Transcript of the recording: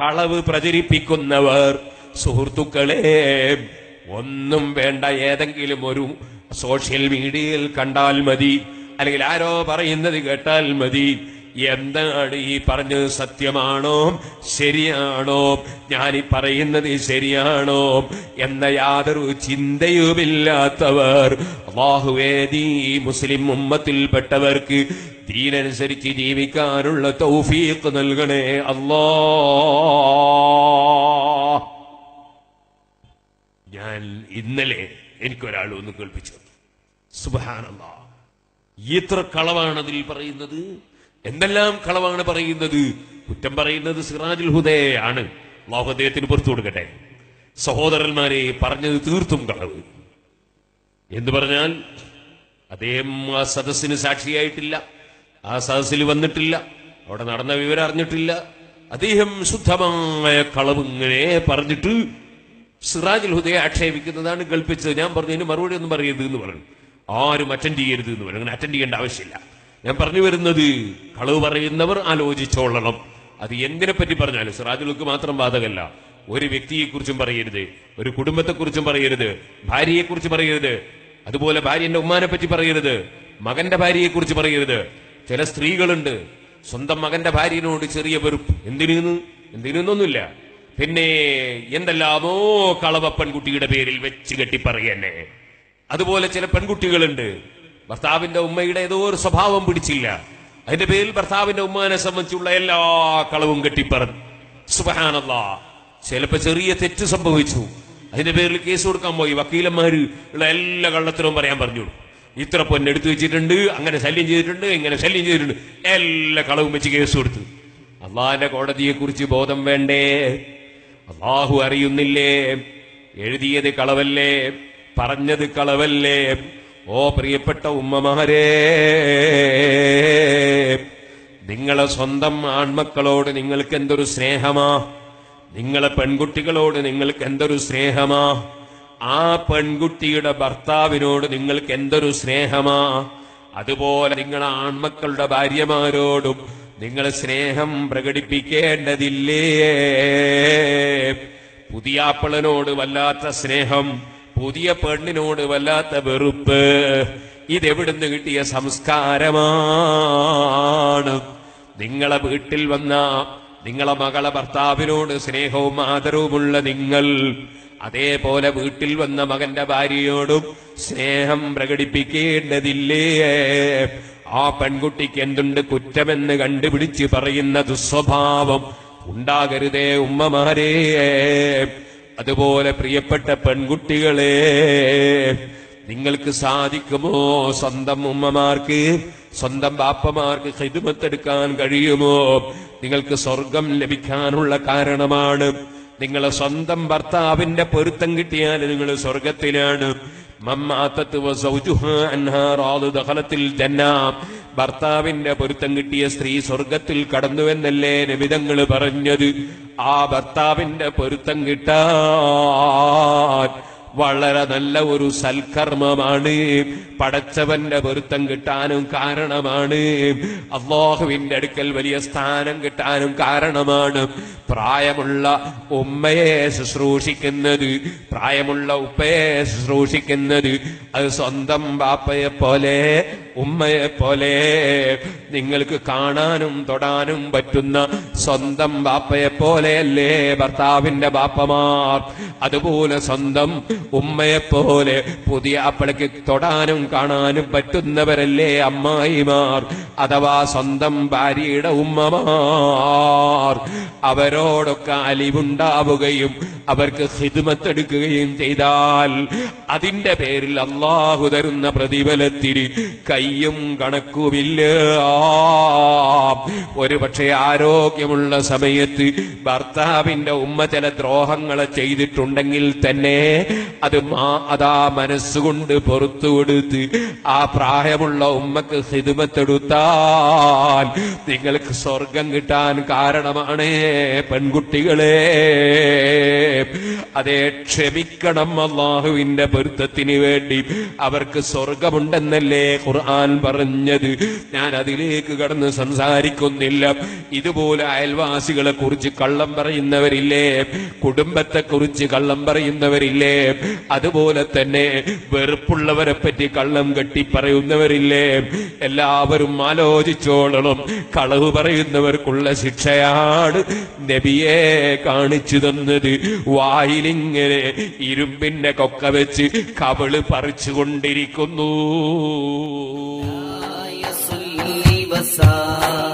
കളവ് പ്രചരിപ്പിക്കുന്നവർ സുഹൃത്തുക്കളെ ഒന്നും വേണ്ട ഏതെങ്കിലും ഒരു സോഷ്യൽ മീഡിയയിൽ കണ്ടാൽ മതി. അല്ലെങ്കിൽ ആരോ പറയുന്നത് കേട്ടാൽ മതി. എന്താണ് ഈ പറഞ്ഞത് സത്യമാണോ? ശരിയാണോ? ഞാൻ ഈ പറയുന്നത് ശരിയാണോ? എന്ന യാതൊരു ചിന്തയുമില്ലാത്തവർ അള്ളാഹുവേദി മുസ്ലിം ഉമ്മത്തിൽപ്പെട്ടവർക്ക് ദീനനുസരിച്ച് ജീവിക്കാനുള്ള തൗഫീഖ് നൽകണേ അല്ലോ. ഞാൻ ഇന്നലെ എനിക്കൊരാൾ ഒന്ന് കേൾപ്പിച്ചു. സുബാനല്ല ഇത്ര കളവാണ് അതിൽ പറയുന്നത്. എന്തെല്ലാം കളവാണ് പറയുന്നത്? കുറ്റം പറയുന്നത് സിറാജുൽ ഹുദയാണ് അള്ളാഹു അദ്ദേഹത്തിന് പുറത്തു കൊടുക്കട്ടെ. സഹോദരന്മാരെ പറഞ്ഞത് തീർത്തും കളവ്. എന്ന് പറഞ്ഞാൽ അദ്ദേഹം ആ സദസ്സിന് സാക്ഷിയായിട്ടില്ല. ആ സദസ്സിൽ വന്നിട്ടില്ല. അവിടെ നടന്ന വിവരം അറിഞ്ഞിട്ടില്ല. അദ്ദേഹം ശുദ്ധമായ കളവ് ഇങ്ങനെ പറഞ്ഞിട്ട് സിറാജുൽ ഹുദയെ ആക്ഷേപിക്കുന്നതാണ് കൽപ്പിച്ചത് ഞാൻ പറഞ്ഞു ഇതിന് മറുപടി ഒന്നും പറയരുത് എന്ന് പറഞ്ഞു. ആരും അറ്റൻഡ് ചെയ്യരുത് എന്ന് പറഞ്ഞു. അങ്ങനെ അറ്റൻഡ് ചെയ്യേണ്ട ആവശ്യമില്ല. ഞാൻ പറഞ്ഞു വരുന്നത് കളവ് പറയുന്നവർ ആലോചിച്ചോളണം. അത് എന്തിനെ പറ്റി പറഞ്ഞാലും സിറാജുൽക്ക് മാത്രം ബാധകല്ല. ഒരു വ്യക്തിയെക്കുറിച്ചും പറയരുത് ഒരു കുടുംബത്തെക്കുറിച്ചും പറയരുത് ഭാര്യയെക്കുറിച്ച് പറയരുത്. അതുപോലെ ഭാര്യന്റെ ഉമ്മാനെ പറ്റി പറയരുത് മകന്റെ ഭാര്യയെക്കുറിച്ച് പറയരുത്. ചില സ്ത്രീകളുണ്ട് സ്വന്തം മകന്റെ ഭാര്യനോട് ചെറിയ വെറുപ്പ്. എന്തിനു എന്തിനൊന്നുമില്ല പിന്നെ എന്തെല്ലാമോ കളവ പെൺകുട്ടിയുടെ പേരിൽ വെച്ച് കെട്ടി പറയന്നെ അതുപോലെ ചില പെൺകുട്ടികളുണ്ട് ഭർത്താവിന്റെ ഉമ്മയുടെ ഏതോ ഒരു സ്വഭാവം പിടിച്ചില്ല. അതിന്റെ പേരിൽ ഭർത്താവിന്റെ ഉമ്മാനെ സംബന്ധിച്ചുള്ള എല്ലാ കളവും കെട്ടിപ്പറഞ്ഞു സുബഹാനല്ല. ചിലപ്പോ ചെറിയ തെറ്റ് സംഭവിച്ചു. അതിന്റെ പേരിൽ കേസ് കൊടുക്കാൻ പോയി. വക്കീലന്മാര് ഉള്ള എല്ലാ കള്ളത്തിനും പറയാൻ പറഞ്ഞു ഇത്ര പൊന്നെടുത്ത് വെച്ചിട്ടുണ്ട് അങ്ങനെ ശല്യം ചെയ്തിട്ടുണ്ട് ഇങ്ങനെ ശല്യം ചെയ്തിട്ടുണ്ട്. എല്ലാ കളവും വെച്ച് കേസ് കൊടുത്തു. അള്ളാഹിന്റെ കോടതിയെ കുറിച്ച് ബോധം വേണ്ടേ? അള്ളാഹു അറിയുന്നില്ലേ? എഴുതിയത് കളവല്ലേ? പറഞ്ഞത് കളവല്ലേ? ഓ പ്രിയപ്പെട്ട ഉമ്മമാരെ നിങ്ങളെ സ്വന്തം ആൺമക്കളോട് നിങ്ങൾക്ക് എന്തൊരു സ്നേഹമാ? നിങ്ങളെ പെൺകുട്ടികളോട് നിങ്ങൾക്ക് എന്തൊരു സ്നേഹമാ? ആ പെൺകുട്ടിയുടെ ഭർത്താവിനോട് നിങ്ങൾക്ക് എന്തൊരു സ്നേഹമാ? അതുപോലെ നിങ്ങളെ ആൺമക്കളുടെ ഭാര്യമാരോടും നിങ്ങൾ സ്നേഹം പ്രകടിപ്പിക്കേണ്ടതില്ലേ? പുതിയാപ്പിളനോട് വല്ലാത്ത സ്നേഹം പുതിയ പെണ്ണിനോട് വല്ലാത്ത വെറുപ്പ്. ഇതെവിടുന്ന് കിട്ടിയ സംസ്കാരമാണ്? നിങ്ങളെ വീട്ടിൽ വന്ന നിങ്ങളെ മകളെ ഭർത്താവിനോട് സ്നേഹവും ആദരവുമുള്ള നിങ്ങൾ അതേപോലെ വീട്ടിൽ വന്ന മകന്റെ ഭാര്യയോടും സ്നേഹം പ്രകടിപ്പിക്കേണ്ടതില്ലേ? ആ പെൺകുട്ടിക്ക് എന്തുണ്ട് കുറ്റമെന്ന് കണ്ടുപിടിച്ച് പറയുന്ന ദുസ്വഭാവം. ഉണ്ടാകരുതേ ഉമ്മമാരേ. അതുപോലെ പ്രിയപ്പെട്ട പെൺകുട്ടികളെ നിങ്ങൾക്ക് സാധിക്കുമോ സ്വന്തം ഉമ്മമാർക്ക് സ്വന്തം ബാപ്പമാർക്ക് ഹിതുമത്തെടുക്കാൻ കഴിയുമോ? നിങ്ങൾക്ക് സ്വർഗം ലഭിക്കാനുള്ള കാരണമാണ്. നിങ്ങളെ സ്വന്തം ഭർത്താവിന്റെ പൊരുത്തം കിട്ടിയാൽ നിങ്ങൾ സ്വർഗത്തിലാണ്. മമ്മാത്തത്ത് ഭർത്താവിന്റെ പൊരുത്തം കിട്ടിയ സ്ത്രീ സ്വർഗത്തിൽ കടന്നുവെന്നല്ലേ നിമിതങ്ങൾ പറഞ്ഞത്? ആ ഭർത്താവിന്റെ പൊരുത്തം കിട്ടാൻ വളരെ നല്ല ഒരു സൽക്കർമ്മമാണ്. പടച്ചവന്റെ പൊരുത്തം കിട്ടാനും കാരണമാണ്. അള്ളാഹുവിന്റെ അടുക്കൽ വലിയ സ്ഥാനം കിട്ടാനും കാരണമാണ്. പ്രായമുള്ള ഉമ്മയെ ശുശ്രൂഷിക്കുന്നത് പ്രായമുള്ള ഉപ്പയെ ശുശ്രൂഷിക്കുന്നത് അത് സ്വന്തം ബാപ്പയെ പോലെ ഉമ്മയെ പോലെ നിങ്ങൾക്ക് കാണാനും തൊടാനും പറ്റുന്ന സ്വന്തം ബാപ്പയെ പോലെയല്ലേ ഭർത്താവിന്റെ ബാപ്പമാർ? അതുപോലെ സ്വന്തം ഉമ്മയെ പോലെ പുതിയ അപ്പളയ്ക്ക് തൊടാനും കാണാനും പറ്റുന്നവരല്ലേ അമ്മായിമാർ? അഥവാ സ്വന്തം ഭാര്യയുടെ ഉമ്മമാർ. അവരോടൊക്കെ അലിവുണ്ടാവുകയും അവർക്ക് ഹിദ്മത്തെടുക്കുകയും ചെയ്താൽ അതിന്റെ പേരിൽ അള്ളാഹു തരുന്ന പ്രതിഫലത്തിന് കയ്യും കണക്കുമില്ല. ഒരു പക്ഷേ ആരോഗ്യമുള്ള സമയത്ത് ഭർത്താവിന്റെ ഉമ്മ ചില ദ്രോഹങ്ങളെ ചെയ്തിട്ടുണ്ടെങ്കിൽ തന്നെ അത് മാ അതാ മനസ്സുകൊണ്ട് പുറത്തു കൊടുത്ത് ആ പ്രായമുള്ള ഉമ്മക്ക് ഹിതുമത്തെടുത്താൽ നിങ്ങൾക്ക് സ്വർഗം കിട്ടാൻ കാരണമാണ് പെൺകുട്ടികളെ. അതേ ക്ഷമിക്കണം അള്ളാഹുവിന്റെ പൊരുത്തത്തിന് വേണ്ടി. അവർക്ക് സ്വർഗമുണ്ടെന്നല്ലേ ഖുർആൻ ഖുർആൻ പറഞ്ഞത്. ഞാൻ അതിലേക്ക് കടന്ന് സംസാരിക്കുന്നില്ല. ഇതുപോലെ അയൽവാസികളെ കുറിച്ച് കള്ളം പറയുന്നവരില്ലേ? കുടുംബത്തെ കുറിച്ച് കള്ളം പറയുന്നവരില്ലേ? അതുപോലെ തന്നെ വെറുപ്പുള്ളവരെ പറ്റി കള്ളം കെട്ടി പറയുന്നവരില്ലേ? എല്ലാവരും ആലോചിച്ചോളണം. കളവ് പറയുന്നവർക്കുള്ള ശിക്ഷയാണ് നബിയെ കാണിച്ചു തന്നത്. വായിലിങ്ങനെ ഇരുമ്പിന്റെ കൊക്ക വെച്ച് കവിൾ പറിച്ചുകൊണ്ടിരിക്കുന്നു. وسلم